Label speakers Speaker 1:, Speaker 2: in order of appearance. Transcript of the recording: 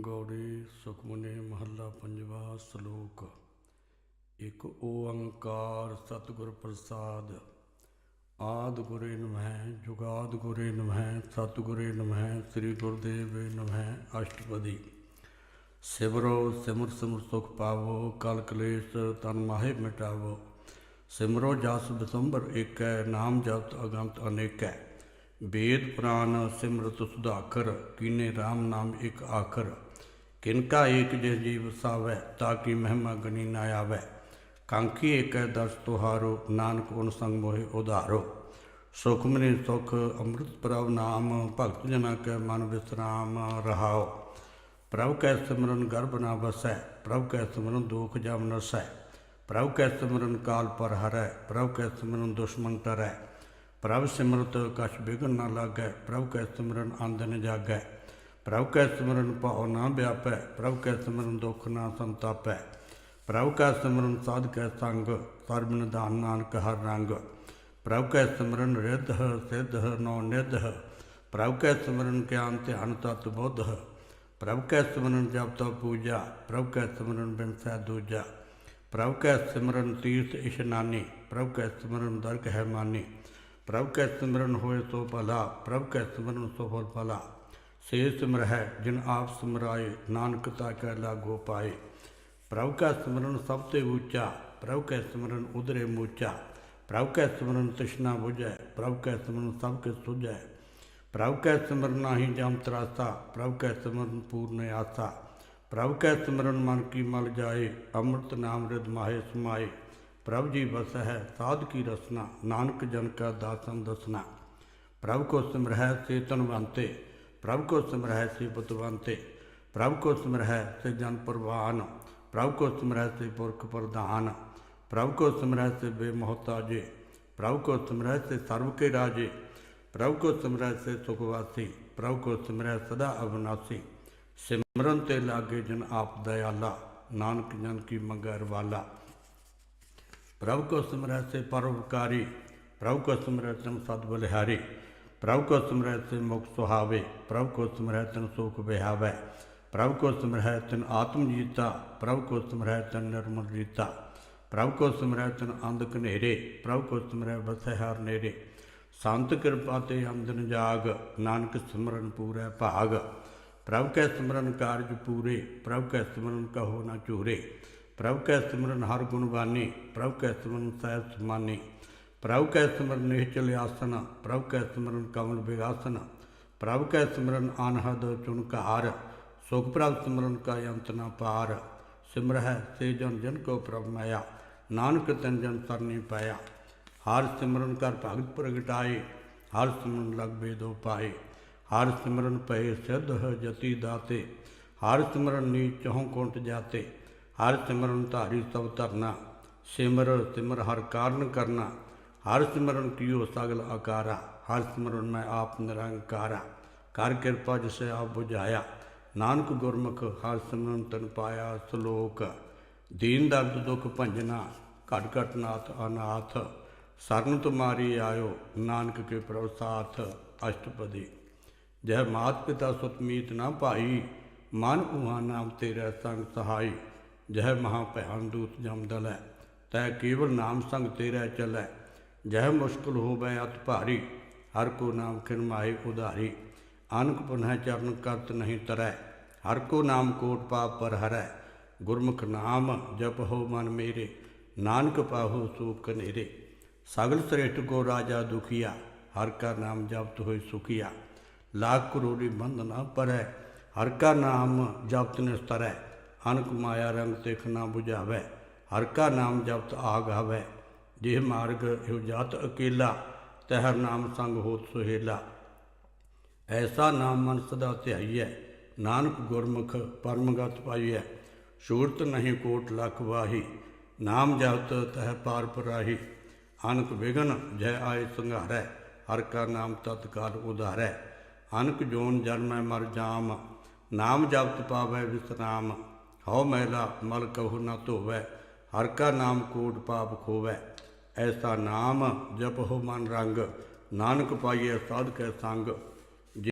Speaker 1: ਗੌੜੀ ਸੁਖਮਨੀ ਮਹੱਲਾ ਪੰਜਵਾ ਸ਼ਲੋਕ। ਇਕ ਓੰਕਾਰ ਸਤਿਗੁਰ ਪ੍ਰਸਾਦ। ਆਦ ਗੁਰੇ ਨਮਹਿ, ਜੁਗਾਦ ਗੁਰੇ ਨਮਹਿ, ਸਤਿਗੁਰੇ ਨਮਹਿ, ਸ੍ਰੀ ਗੁਰਦੇਵ ਨਮਹਿ, ਅਸ਼ਟਪਦੀ। ਸਿਮਰੋ ਸਿਮਰ ਸਿਮਰ ਸੁਖ ਪਾਵੋ, ਕਲ ਕਲੇਸ਼ ਤਨ ਮਾਹੇ ਮਿਟਾਵੋ। ਸਿਮਰੋ ਜਸ ਬਿਸੰਬਰ ਏਕੈ, ਨਾਮ ਜਪਤ ਅਗੰਤ ਅਨੇਕੈ। ਵੇਦ ਪੁਰਾਨ ਸਿਮਰਤ ਸੁਧਾਕਰ, ਕੀਨੇ RAM ਨਾਮ ਇੱਕ ਆਖਰ। ਕਿਨਕਾ ਏਕ ਜਿਸ ਜੀਵ ਸਾਵੈ, ਤਾਂ ਕੀ ਮਹਿਮਾ ਗਣੀ ਨਾ ਆਵੈ। ਕਾਂਖੀ ਏਕੈ ਦਰਸ ਤੁਹਾਰੋ, ਨਾਨਕ ਓਨ ਸੰਗ ਮੋਹਿ ਉਧਾਰੋ। ਸੁਖਮਨੀ ਸੁਖ, ਅੰਮ੍ਰਿਤ ਪ੍ਰਭ ਨਾਮ, ਭਗਤ ਜਨਾ ਕੈ ਮਨ ਵਿਸਰਾਮ ਰਹਾਓ। ਪ੍ਰਭ ਕੈ ਸਿਮਰਨ ਗਰਭ ਨਾ ਵਸੈ, ਪ੍ਰਭ ਕੈ ਸਿਮਰਨ ਦੁਖ ਜਮ ਨਸੈ ਪ੍ਰਭ ਕੈ ਸਿਮਰਨ ਕਾਲ ਪਰ ਹਰੈ, ਪ੍ਰਭ ਕੈ ਸਿਮਰਨ ਦੁਸ਼ਮਨ ਟਰੈ ਪ੍ਰਭ ਸਿਮਰਤ ਕਛ ਬਿਗਨ ਨਾ ਲਾਗੈ ਪ੍ਰਭ ਕੈ ਸਿਮਰਨ ਆਂਦਨ ਜਾਗੈ ਪ੍ਰਭ ਕੈ ਸਿਮਰਨ ਭਾਉ ਨਾ ਵਿਆਪੈ ਪ੍ਰਭ ਕੈ ਸਿਮਰਨ ਦੁਖ ਨਾ ਸੰਤਾਪੈ ਪ੍ਰਭ ਕੈ ਸਿਮਰਨ ਸਾਧ ਕੈ ਸੰਗ ਸਰਬ ਨਿਧਾਨ ਨਾਨਕ ਹਰ ਰੰਗ ਪ੍ਰਭ ਕੈ ਸਿਮਰਨ ਰਿੱਧ ਸਿੱਧ ਨੌ ਨਿਧ ਪ੍ਰਭ ਕੈ ਸਿਮਰਨ ਗਿਆਨ ਧਿਆਨ ਤਤ ਬੁੱਧ ਪ੍ਰਭ ਕੈ ਸਿਮਰਨ ਜਪ ਤਪ ਪੂਜਾ ਪ੍ਰਭ ਕੈ ਸਿਮਰਨ ਬਿਨਸੈ ਦੂਜਾ ਪ੍ਰਭ ਕੈ ਸਿਮਰਨ ਤੀਰਥ ਇਸ਼ਨਾਨੀ ਪ੍ਰਭ ਕੈ ਸਿਮਰਨ ਦਰਗ ਹੈ ਮਾਨੀ ਪ੍ਰਭ ਕੈ ਸਿਮਰਨ ਹੋਏ ਸੋ ਭਲਾ, ਪ੍ਰਭ ਕੈ ਸਿਮਰਨ ਸੋ ਫਲ ਭਲਾ। ਸੇ ਸਿਮਰ ਹੈ ਜਿਨ ਆਪ ਸਿਮਰਾਏ, ਨਾਨਕ ਤਾ ਕੈ ਲਾਗੋ ਪਾਏ। ਪ੍ਰਭ ਕੈ ਸਿਮਰਨ ਸਭ ਤੇ ਉੱਚਾ, ਪ੍ਰਭ ਕੈ ਸਿਮਰਨ ਉਦਰੇ ਮੂਚਾ। ਪ੍ਰਭ ਕੈ ਸਿਮਰਨ ਤ੍ਰਿਸ਼ਨਾ ਬੁਝੈ, ਪ੍ਰਭ ਕੈ ਸਿਮਰਨ ਸਭ ਕੇ ਸੁਝੈ। ਪ੍ਰਭ ਕੈ ਸਿਮਰਨ ਨਾਹੀ ਜਮ ਤਰਾਸਾ, ਪ੍ਰਭ ਕੈ ਸਿਮਰਨ ਪੂਰਨ ਆਸਾ। ਪ੍ਰਭ ਕੈ ਸਿਮਰਨ ਮਨ ਕੀ ਮਲ ਜਾਏ, ਅੰਮ੍ਰਿਤ ਨਾਮ ਰਿਦ ਮਾਹੇ ਸਮਾਏ। ਪ੍ਰਭ ਜੀ ਵਸ ਹੈ ਸਾਧ ਕੀ ਰਸਨਾ, ਨਾਨਕ ਜਨ ਕਾ ਦਾਸਨ ਦਸਨਾ। ਪ੍ਰਭ ਕੋ ਸਿਮਰਹਿ ਸੇ ਤਨਵੰਤੇ ਪ੍ਰਭ ਕੋ ਸਿਮਰਹਿ ਸੇ ਬੁੱਧਵੰਤੇ ਪ੍ਰਭ ਕੋ ਸਿਮਰਹਿ ਸੇ ਜਨ ਪ੍ਰਵਾਨ, ਪ੍ਰਭ ਕੋ ਸਿਮਰਹਿ ਸੇ ਪੁਰਖ ਪ੍ਰਧਾਨ। ਪ੍ਰਭ ਕੋ ਸਿਮਰਹਿ ਸੇ ਬੇਮੋਹਤਾਜੇ, ਪ੍ਰਭ ਕੋ ਸਿਮਰਹਿ ਸੇ ਸਰਬ ਕੇ ਰਾਜੇ। ਪ੍ਰਭ ਕੋ ਸਿਮਰਹਿ ਸੇ ਸੁਖ ਵਾਸੀ, ਪ੍ਰਭ ਕੋ ਸਿਮਰਹਿ ਸਦਾ ਅਵਨਾਸੀ। ਸਿਮਰਨ ਤੇ ਲਾਗੇ ਜਨ ਆਪ ਦਇਆਲਾ, ਨਾਨਕ ਜਨ ਕੀ ਮੰਗੈ ਰਵਾਲਾ। ਪ੍ਰਭ ਕੋ ਸਿਮਰੈ ਸੇ ਪਰਉਪਕਾਰੀ ਪ੍ਰਭ ਕੋ ਸਿਮਰੈ ਤਨ ਸਦ ਬਲਿਹਾਰੀ ਪ੍ਰਭ ਕੋ ਸਿਮਰੈ ਸੇ ਮੁਖ ਸੁਹਾਵੇ ਪ੍ਰਭ ਕੋ ਸਿਮਰੈ ਤਨ ਸੁਖ ਬਿਹਾਵੇ ਪ੍ਰਭ ਕੋ ਸਿਮਰੈ ਤਨ ਆਤਮ ਜੀਤਾ ਪ੍ਰਭ ਕੋ ਸਿਮਰੈ ਤਨ ਨਿਰਮਲ ਰੀਤਾ ਪ੍ਰਭ ਕੋ ਸਿਮਰੈ ਤਨ ਅੰਧ ਕਨੇਰੇ ਪ੍ਰਭ ਕੋ ਸਿਮਰੈ ਬਸੈ ਹਰ ਨੇਰੇ ਸੰਤ ਕਿਰਪਾ ਤੇ ਅੰਦਨ ਜਾਗ ਨਾਨਕ ਸਿਮਰਨ ਪੂਰੈ ਭਾਗ ਪ੍ਰਭ ਕੈ ਸਿਮਰਨ ਕਾਰਜ ਪੂਰੇ ਪ੍ਰਭ ਕੈ ਸਿਮਰਨ ਕਹੋ ਨਾ ਝੂਰੇ ਪ੍ਰਭ ਕੈ ਸਿਮਰਨ ਹਰ ਗੁਣਵਾਨੀ ਪ੍ਰਭ ਕੈ ਸਿਮਰਨ ਸਹਿਜ ਸਮਾਨੀ ਪ੍ਰਭ ਕੈ ਸਿਮਰਨ ਨਿਹਚਲ ਆਸਨ ਪ੍ਰਭ ਕੈ ਸਿਮਰਨ ਕਮਲ ਵਿਗਾਸਨ ਪ੍ਰਭ ਕੈ ਸਿਮਰਨ ਅਨਹਦ ਚੁਨਕਾਰ ਸੁਖ ਪ੍ਰਭ ਸਿਮਰਨ ਕਾ ਅੰਤ ਨ ਪਾਰ, ਸਿਮਰਹਿ ਸੇ ਜਨ ਜਨ ਕੋ ਪ੍ਰਭ ਮਾਇਆ, ਨਾਨਕ ਤਨ ਜਨ ਸਰਨੀ ਪਾਇਆ। ਹਰ ਸਿਮਰਨ ਕਰ ਭਗਤ ਪ੍ਰਗਟਾਏ, ਹਰ ਸਿਮਰਨ ਲਗ ਬੇਦੋ ਪਾਏ। ਹਰ ਸਿਮਰਨ ਪਏ ਸਿੱਧ ਜਤੀ ਦਾਤੇ, ਹਰ ਸਿਮਰਨ ਨੀ ਚਹੁ ਕੁੰਟ ਜਾਤੇ ਹਰ ਸਿਮਰਨ ਧਾਰੀ ਸਭ ਧਰਨਾ, ਸਿਮਰ ਸਿਮਰ ਹਰ ਕਾਰਨ ਕਰਨਾ, ਹਰ ਸਿਮਰਨ ਕੀਓ ਸਗਲ ਆਕਾਰਾ, ਹਰ ਸਿਮਰਨ ਮੈਂ ਆਪ ਨਿਰੰਕਾਰਾ। ਕਰ ਕਿਰਪਾ ਜਿਸੇ ਆਪ 부ਝਾਇਆ ਨਾਨਕ ਗੁਰਮੁਖ ਹਰ ਸਿਮਰਨ ਤਨ ਪਾਇਆ ਸ਼ਲੋਕ। ਦੀਨ ਦਰਦ ਦੁਖ ਭੰਜਨਾ, ਘਟ ਘਟ ਨਾਥ ਅਨਾਥ, ਸਰਨ ਤੁਮਾਰੀ ਆਇਓ, ਨਾਨਕ ਕੇ ਪ੍ਰਸਾਥ ਅਸ਼ਟਪਦੀ। ਜਹ ਮਾਤ ਪਿਤਾ ਸੁਤਮੀਤ ਨਾ ਭਾਈ, ਮਨ ਉਹਾ ਨਾਮ ਤੇਰਾ ਸੰਗ ਸਹਾਈ। ਜਹ ਮਹਾ ਭਿਆਨ ਦੂਤ ਜਮ ਦਲੈ, ਤੈ ਕੇਵਲ ਨਾਮ ਸੰਗ ਤੇਰਾ ਚਲੈ। ਜਹ ਮੁਸ਼ਕਲ ਹੋਵੇ ਅਤ ਭਾਰੀ, ਹਰ ਕੋ ਨਾਮ ਖਿਨ ਮਾਏ ਉਧਾਰੀ। ਅਨਕ ਪੁਨਹ ਚਰਨ ਕਰਤ ਨਹੀਂ ਤਰੈ, ਹਰ ਕੋ ਨਾਮ ਕੋਟ ਪਾਪ ਪਰ ਹਰੈ। ਗੁਰਮੁਖ ਨਾਮ ਜਪ ਹੋ ਮਨ ਮੇਰੇ, ਨਾਨਕ ਪਾਹੋ ਸੂਪ ਕਨੇਰੇ। ਸਗਲ ਸ੍ਰੇਸ਼ਟ ਕੋ ਰਾਜਾ ਦੁਖੀਆ, ਹਰ ਕਾ ਨਾਮ ਜਪਤ ਹੋਏ ਸੁਖੀਆ। ਲਾਖ ਕਰੋੜੀ ਬੰਦ ਨਾ ਪਰੈ, ਹਰ ਕਾ ਨਾਮ ਜਪਤ ਨਿਸਤਰੈ। ਅਨਕ ਮਾਇਆ ਰੰਗ ਤਿਖ ਨਾ 부ਝਾਵੇ ਹਰ ਕਾ ਨਾਮ ਜਪਤ ਆਗ ਆਵੇ ਜਿਹ ਮਾਰਗ ਇਹੋ ਜਾਤ ਅਕੇਲਾ, ਤਹਿਰ ਨਾਮ ਸੰਗ ਹੋਤ ਸੁਹੇਲਾ। ਐਸਾ ਨਾਮ ਮਨ ਸਦਾ ਧਿਆਈਐ, ਨਾਨਕ ਗੁਰਮੁਖ ਪਰਮਗਤ ਪਾਈਐ। ਸ਼ੂਰਤ ਨਹੀਂ ਕੋਟ ਲਖ ਵਾਹੀ, ਨਾਮ ਜਪਤ ਤਹਿ ਪਾਰ ਪਰਾਹੀ। ਅਨਕ ਵਿਗਨ ਜੈ ਆਏ ਸੰਘਾਰੈ, ਹਰ ਕਾ ਨਾਮ ਤਤਕਾਲ ਉਧਾਰੈ। ਅਨਕ ਜੋਨ ਜਨਮੈ ਮਰ ਜਾਮ, ਨਾਮ ਜਪਤ ਪਾਵੈ ਵਿਸਰਾਮ। ਹਉ ਮਹਿਲਾ ਮਲ ਕਹੂ ਨਾ ਧੋਵੈ, ਹਰ ਕਾ ਨਾਮ ਕੋਟ ਪਾਪ ਖੋਵੈ। ਐਸਾ ਨਾਮ ਜਪ ਹੋ ਮਨ ਰੰਗ, ਨਾਨਕ ਪਾਈਐ ਸਾਧ ਕੈ ਸੰਗ।